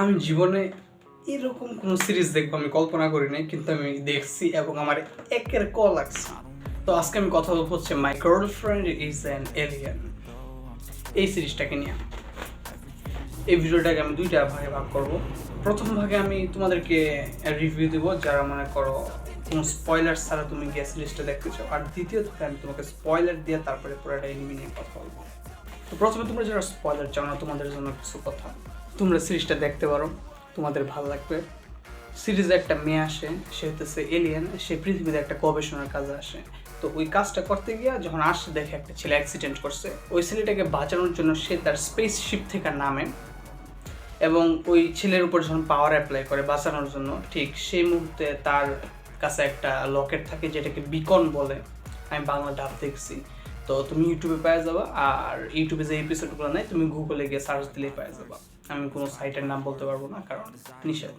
আমি জীবনে এরকম কোনো সিরিজ দেখব আমি কল্পনা করি নাই, কিন্তু আমি দেখছি এবং আমার একের ক লাগছে। তো আজকে আমি কথা বলব হচ্ছে my girlfriend is an alien এই সিরিজটাকে নিয়ে। এই ভিডিওটাকে আমি দুইটা ভাগে ভাগ করব। প্রথম ভাগে আমি তোমাদেরকে রিভিউ দেবো, যারা মনে করো কোনো স্পয়লার ছাড়া তুমি গিয়ে সিরিজটা দেখতে চাও। আর দ্বিতীয় ভাগে আমি তোমাকে স্পয়লার দিয়ে তারপরে পুরোটা এনিমি নিয়ে কথা বলব। তো প্রথমে তোমরা যারা স্পয়লার চাও না, তোমাদের জন্য কিছু কথা। তোমরা সিরিজটা দেখতে পারো, তোমাদের ভালো লাগবে। সিরিজে একটা মেয়ে আসে, সে হতেছে এলিয়েন সে পৃথিবীতে একটা গবেষণার কাজে আসে। তো ওই কাজটা করতে গিয়ে যখন আসে, দেখে একটা ছেলে অ্যাক্সিডেন্ট করছে। ওই ছেলেটাকে বাঁচানোর জন্য সে তার স্পেসশিপ থেকে নামে এবং ওই ছেলের উপর যখন পাওয়ার অ্যাপ্লাই করে বাঁচানোর জন্য, ঠিক সেই মুহূর্তে তার কাছে একটা লকেট থাকে যেটাকে বিকন বলে। আমি বাংলা ডাব দেখছি। তো তুমি ইউটিউবে পেয়ে যাবা, আর ইউটিউবে যে এপিসোডগুলো নেই তুমি গুগলে গিয়ে সার্চ দিলেই পেয়ে যাবা। আমি কোনো সাইটের নাম বলতে পারব না কারণ নিষেধ।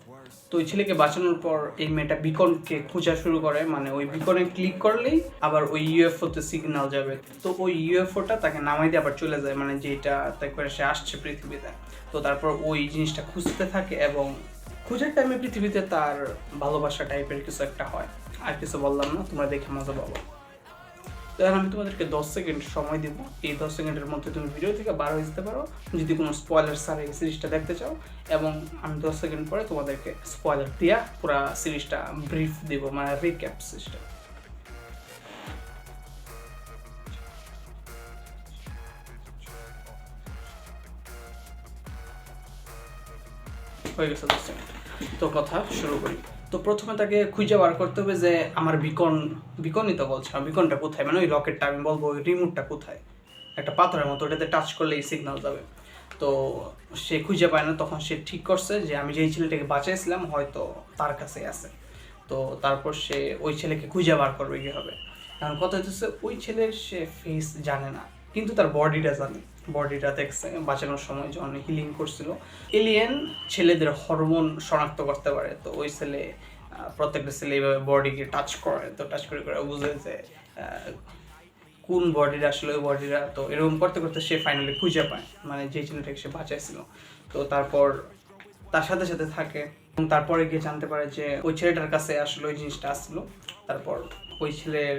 তো ওই ছেলেকে বাঁচানোর পর এই মেয়েটা বিকনকে খোঁজা শুরু করে মানে ওই বিকনে ক্লিক করলেই আবার ওই ইউএফওতে সিগন্যাল যাবে। তো ওই ইউএফওটা তাকে নামাই দিয়ে আবার চলে যায় মানে যেটা করে সে আসছে পৃথিবীতে। তো তারপর ওই জিনিসটা খুঁজতে থাকে এবং খোঁজার টাইমে পৃথিবীতে তার ভালোবাসা টাইপের কিছু একটা হয়। আর কিছু বললাম না তোমরা দেখে মজা পাবো। তো এখন আমি তোমাদেরকে দশ সেকেন্ড সময় দিব। এই দশ সেকেন্ডের মধ্যে তুমি ভিডিও থেকে বার হয়ে যেতে পারো। যদি কোনো স্পয়লার ছাড়া এই সিরিজটা দেখতে চাও, এবং আমি দশ সেকেন্ড পরে তোমাদেরকে স্পয়লার দিয়া পুরো সিরিজটা ব্রিফ দিব মানে রিক্যাপ সিস্টেম হয়ে গেছে দশ সেকেন্ড। তো কথা শুরু করি। তো প্রথমে তাকে খুঁজে বার করতে হবে যে আমার বিকন, বিকনই তো বলছে, আমার বিকনটা কোথায়? মানে ওই রকেটটা আমি বলব, ওই রিমোটটা কোথায়? একটা পাথরের মতো, ওটাতে টাচ করলে এই সিগন্যাল যাবে। তো সে খুঁজে পায় না, তখন সে ঠিক করছে যে আমি যেই ছেলেটাকে বাঁচাইছিলাম, হয়তো তার কাছে আছে। তো তারপর সে ওই ছেলেকে খুঁজে বার করবে কীভাবে? কারণ কথা হচ্ছে ওই ছেলের সে ফেস জানে না, কিন্তু তার বডিটা জানে। বডিটা দেখছে বাঁচানোর সময় যখন হিলিং করছিল। এলিয়েন ছেলেদের হরমোন শনাক্ত করতে পারে। তো ওই ছেলে প্রত্যেকটা ছেলে এইভাবে বডিকে টাচ করে। তো টাচ করে করে বুঝে যে কোন বডিটা আসলে ওই বডিটা, তো এরকম করতে করতে সে ফাইনালি খুঁজে পায়। মানে যে ছেলেটাকে সে বাঁচাইছিল। তো তারপর তার সাথে সাথে থাকে। এবং তারপরে গিয়ে জানতে পারে যে ওই ছেলেটার কাছে আসলে ওই জিনিসটা আসলো তারপর ওই ছেলের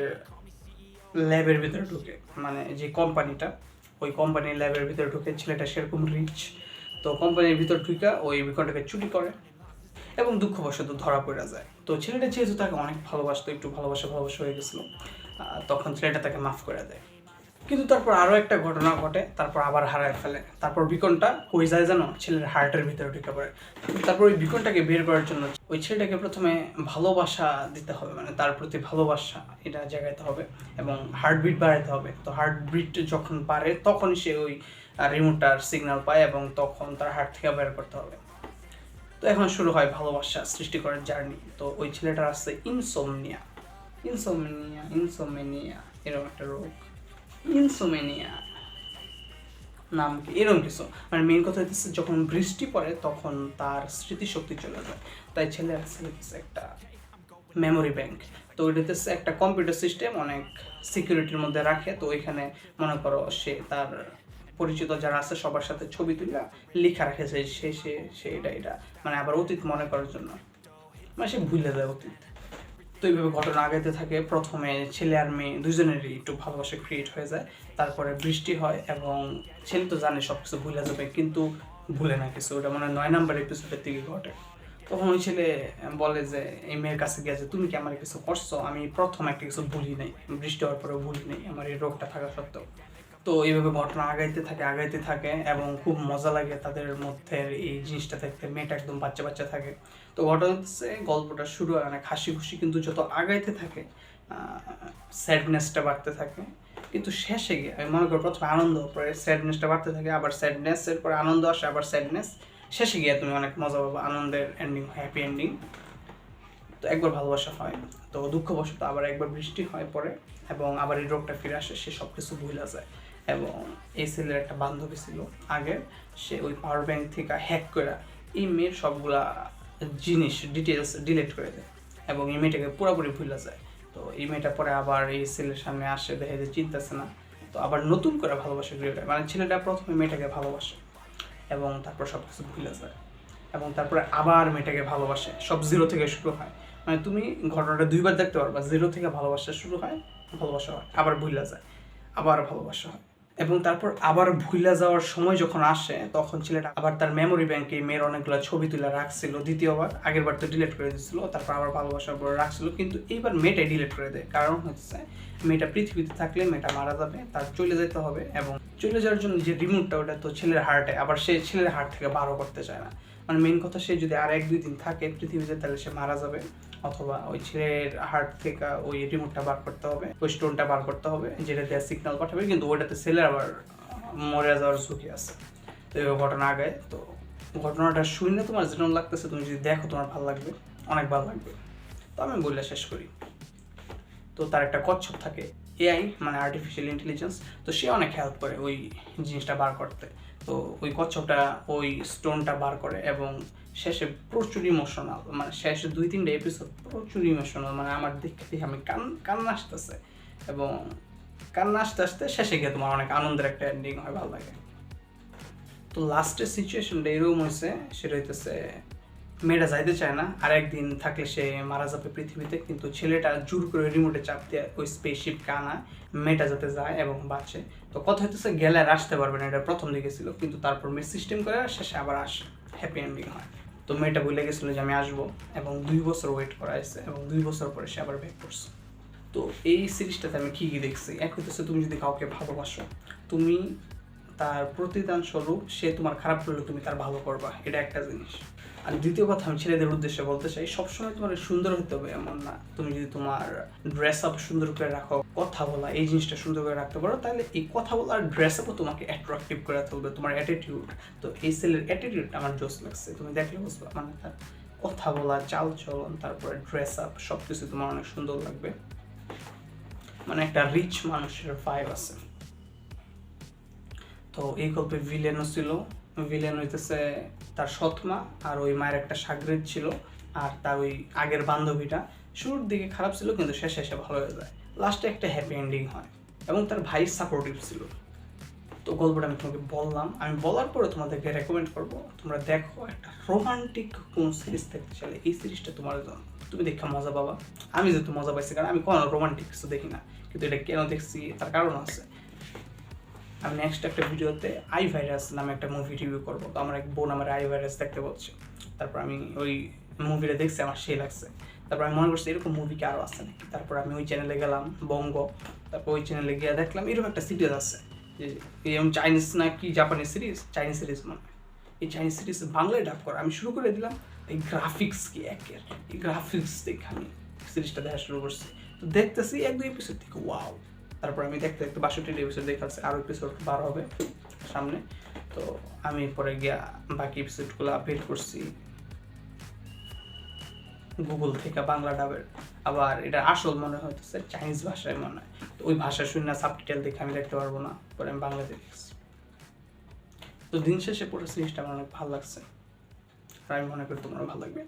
ল্যাবের ভিতরে ঢুকে। মানে যে কোম্পানিটা ওই কোম্পানির ল্যাবের ভিতরে ঢুকে ছেলেটা সেরকম রিচ তো কোম্পানির ভিতর ঢুকা ওই বিকনটাকে চুরি করে এবং দুঃখবশত ধরা পড়ে যায়। তো ছেলেটা যেহেতু তাকে অনেক ভালোবাসতো, একটু ভালোবাসা ভালোবাসা হয়ে গেছিল তখন ছেলেটা তাকে মাফ করে দেয়। কিন্তু তারপর আরও একটা ঘটনা ঘটে, তারপর আবার হারায় ফেলে। তারপর বিকনটা কই যায় জানো? ছেলের হার্টের ভিতরে ঢুকে পড়ে। তারপর ওই বিকনটাকে বের করার জন্য ওই ছেলেটাকে প্রথমে ভালোবাসা দিতে হবে মানে তার প্রতি ভালোবাসা এটা জাগাইতে হবে এবং হার্টবিট বাড়াইতে হবে। তো হার্টবিট যখন বাড়ে, তখন সে ওই রিমোটটার সিগন্যাল পায় এবং তখন তার হার্ট থেকে বের করতে হবে। তো এখন শুরু হয় ভালোবাসা সৃষ্টি করার জার্নি তো ওই ছেলেটার আসছে ইনসোমনিয়া ইনসোমনিয়া ইনসোমেনিয়া এরকম একটা রোগ। ইনসোমেনিয়া নাম কি এরকম কিছু। মানে মেন কথা হচ্ছে যখন বৃষ্টি পড়ে, তখন তার স্মৃতিশক্তি চলে যায়। তাই ছেলে আছে একটা মেমোরি ব্যাংক তো ওইটাতে একটা কম্পিউটার সিস্টেম অনেক সিকিউরিটির মধ্যে রাখে। তো ওইখানে মনে করো সে তার পরিচিত যারা আছে, সবার সাথে ছবি তুলে লেখা রাখে যে সে সে সে, এটা এটা। মানে আবার অতীত মনে করার জন্য। মানে সে ভুলে যায় অতীত। তো এইভাবে ঘটনা আগাইতে থাকে। প্রথমে ছেলে আর মেয়ে দুজনেরই একটু ভালোবাসা ক্রিয়েট হয়ে যায়। তারপরে বৃষ্টি হয় এবং ছেলে তো জানে সব কিছু ভুলে যাবে, কিন্তু ভুলে না কিছু। ওটা মানে নয় নাম্বার এপিসোডের দিকে ঘটে। তখন ওই ছেলে বলে যে, এই মেয়ের কাছে গিয়ে যে তুমি কি আমার কিছু করছ? আমি প্রথম একটা কিছু ভুলি নাই। বৃষ্টি হওয়ার পরে ভুলি নাই। আমার এই রোগটা থাকা সত্ত্বেও। তো এইভাবে ঘটনা আগাইতে থাকে আগাইতে থাকে এবং খুব মজা লাগে তাদের মধ্যে এই জিনিসটা দেখতে। মেয়েটা একদম বাচ্চা বাচ্চা থাকে। তো ঘটনা হচ্ছে গল্পটা শুরু হয়? অনেক হাসি খুশি কিন্তু যত আগাইতে থাকে স্যাডনেসটা বাড়তে থাকে, কিন্তু শেষে গিয়ে আমি মনে করি প্রথমে আনন্দ, পরে স্যাডনেসটা বাড়তে থাকে, আবার স্যাডনেসের পরে আনন্দ আসে, আবার স্যাডনেস শেষে গিয়ে তুমি অনেক মজা পাবো, আনন্দের এন্ডিং হ্যাপি এন্ডিং তো একবার ভালোবাসা হয়, তো দুঃখবশত আবার একবার বৃষ্টি হয় পরে, এবং আবার এই রোগটা ফিরে আসে, সে সব কিছু ভুলে যায়। এবং এই ছেলের একটা বান্ধবী ছিল আগে সে ওই পাওয়ার ব্যাংক থেকে হ্যাক করে এই মেয়ের সবগুলা জিনিস ডিটেলস ডিলিট করে দেয় এবং এই মেয়েটাকে পুরোপুরি ভুলে যায়। তো এই মেয়েটা পরে আবার এই ছেলের সামনে আসে, দেখে যে চিনতেছে না। তো আবার নতুন করে ভালোবাসা হয় মানে ছেলেটা প্রথমে মেয়েটাকে ভালোবাসে এবং তারপর সব কিছু ভুলে যায় এবং তারপরে আবার মেয়েটাকে ভালোবাসে। সব জিরো থেকে শুরু হয়। মানে তুমি ঘটনাটা দুইবার দেখতে পারবা জিরো থেকে ভালোবাসা শুরু হয়, ভালোবাসা হয়, আবার ভুলে যায়, আবার ভালোবাসা হয়। এবং তারপর আবার ভুলা যাওয়ার সময় যখন আসে, তখন ছেলেটা আবার তার মেমোরি ব্যাংকে মেয়ের অনেকগুলো ছবি তুলে রাখছিল। দ্বিতীয়বার আগের বার তো ডিলিট করে দিচ্ছিল তারপর আবার ভালোবাসার পর রাখছিল। কিন্তু এইবার মেয়েটাই ডিলিট করে দেয়। কারণ হচ্ছে, মেয়েটা পৃথিবীতে থাকলে মেয়েটা মারা যাবে, তার চলে যেতে হবে এবং চলে যাওয়ার জন্য যে রিমোটটা ওটা তো ছেলের হার্টে আবার সে ছেলের হার্ট থেকে বারো করতে চায় না। মানে মেন কথা, সে যদি আর এক দুই দিন থাকে পৃথিবীতে, তাহলে সে মারা যাবে। অথবা ওই ছেলের হার্ট থেকে ওই রিমোটটা বার করতে হবে, ওই স্টোনটা বার করতে হবে, যেটা দিয়ে সিগন্যাল পাঠাবে, কিন্তু ওইটাতে ছেলের আবার মরে যাওয়ার ঝুঁকি আছে। তো এই ঘটনা আগে, তো ঘটনাটা শুনে তোমার যেরকম লাগতেছে, তুমি যদি দেখো তোমার ভালো লাগবে, অনেক ভালো লাগবে। তো আমি বললে শেষ করি। তো তার একটা কচ্ছপ থাকে এআই মানে আর্টিফিশিয়াল ইন্টেলিজেন্স তো সে অনেক হেল্প করে ওই জিনিসটা বার করতে। তো ওই কচ্ছপটা, ওই স্টোনটা বার করে এবং শেষে প্রচুর ইমোশনাল মানে শেষে দুই, তিনটা এপিসোড প্রচুর ইমোশনাল মানে আমার দেখতে দেখে আমি কান কান্না আসতেছে এবং কান্না আসতে আসতে শেষে গিয়ে তোমার অনেক আনন্দের একটা এন্ডিং হয়, ভালো লাগে। তো লাস্টের সিচুয়েশনটা এরকম হয়েছে সেটা হইতেছে মেয়েটা যাইতে চায় না আর একদিন থাকলে সে মারা যাবে পৃথিবীতে, কিন্তু ছেলেটা জোর করে রিমোটে চাপ দিয়ে ওই স্পেসশিপকে আনা মেয়েটা যাতে যায় এবং বাঁচে। তো কথা হইতেছে গেলে আর আসতে পারবে না, এটা প্রথম দিকে ছিল, কিন্তু তারপর মেয়ে সিস্টেম করে শেষে আবার আসে হ্যাপি এন্ডিং হয়। তো মেয়েটা বলে গেছিল যে আমি আসব এবং দুই বছর ওয়েট করা হয়েছে এবং দুই বছর পরে সে আবার ব্যাক করছে। তো এই সিরিজটাতে আমি কী কী দেখছি? এক হইতেছে তুমি যদি কাউকে ভালোবাসো, তুমি তার প্রতিদান স্বরূপ সে তোমার খারাপ করলে তুমি তার ভালো করবা। এটা একটা জিনিস। আর দ্বিতীয় কথা আমি ছেলেদের উদ্দেশ্যে বলতে চাই, সবসময় তোমার সুন্দর হতে হবে এমন না। তুমি যদি তোমার ড্রেস আপ সুন্দর করে রাখো, কথা বলা, এই জিনিসটা সুন্দর করে রাখতে পারো, তাহলে এই কথা বলা আর ড্রেস আপও তোমাকে অ্যাট্রাকটিভ করে তুলবে, তোমার অ্যাটিটিউড তো এই ছেলের অ্যাটিটিউড আমার জোস লাগছে। তুমি দেখলে বুঝবা মানে তার কথা বলা চাল চলন তারপরে ড্রেস আপ সব কিছু তোমার অনেক সুন্দর লাগবে। মানে একটা রিচ মানুষের ফাইভ আছে। তো এই গল্পে ভিলেনও ছিল। ভিলেন হইতেছে তার সৎমা আর ওই মায়ের একটা সাগরেদ ছিল আর তার ওই আগের বান্ধবীটা। শুরুর দিকে খারাপ ছিল, কিন্তু শেষে এসে ভালো হয়ে যায়। লাস্টে একটা হ্যাপি এন্ডিং হয় এবং তার ভাই সাপোর্টিভ ছিল। তো গল্পটা আমি তোমাকে বললাম। আমি বলার পরে তোমাদেরকে রেকমেন্ড করব, তোমরা দেখো একটা রোমান্টিক কোন সিরিজ দেখতে চাইলে। এই সিরিজটা তোমার জন্য। তুমি দেখে মজা পাবা। আমি যেহেতু মজা পাইছি, কারণ আমি কোনো রোমান্টিক কিছু দেখি না। কিন্তু এটা কেন দেখছি, তার কারণ আছে। আমি নেক্সট একটা ভিডিওতে আই ভাইরাস নামে একটা মুভি রিভিউ করব। তো আমার এক বোন আমার আই ভাইরাস দেখতে বলছে। তারপর আমি ওই মুভিটা দেখছি, আমার সেই লাগছে। তারপর আমি মনে করছি এরকম মুভি কি আরও আছে নাকি? তারপর আমি ওই চ্যানেলে গেলাম, বঙ্গ। তারপর ওই চ্যানেলে গিয়ে দেখলাম এরকম একটা সিরিজ আছে। যে এরকম চাইনিজ না কি জাপানিজ সিরিজ চাইনিজ সিরিজ মনে হয়। এই চাইনিজ সিরিজ বাংলায় ডাব করা। আমি শুরু করে দিলাম, এই গ্রাফিক্স কি একের? এই গ্রাফিক্স দেখে আমি সিরিজটা দেখা শুরু করছি। তো দেখতেছি এক দুই এপিসোড থেকে ওয়াও তারপর আমি দেখতে দেখতে বাষট্টি এপিসোড দেখাচ্ছে আরও এপিসোড বার হবে সামনে। তো আমি পরে গিয়া বাকি এপিসোডগুলো আপডেট করছি গুগল থেকে, বাংলা ডাবের আবার এটা আসল মনে হইতেছে চাইনিজ ভাষায় মনে হয়। তো ওই ভাষা শুনে সাবটাইটেল দেখে আমি দেখতে পারব না, পরে আমি বাংলাতে দেখছি তো দিন শেষে পুরো সিরিজটা আমার অনেক ভালো লাগছে। আর আমি মনে করি তোমার ভালো লাগবে।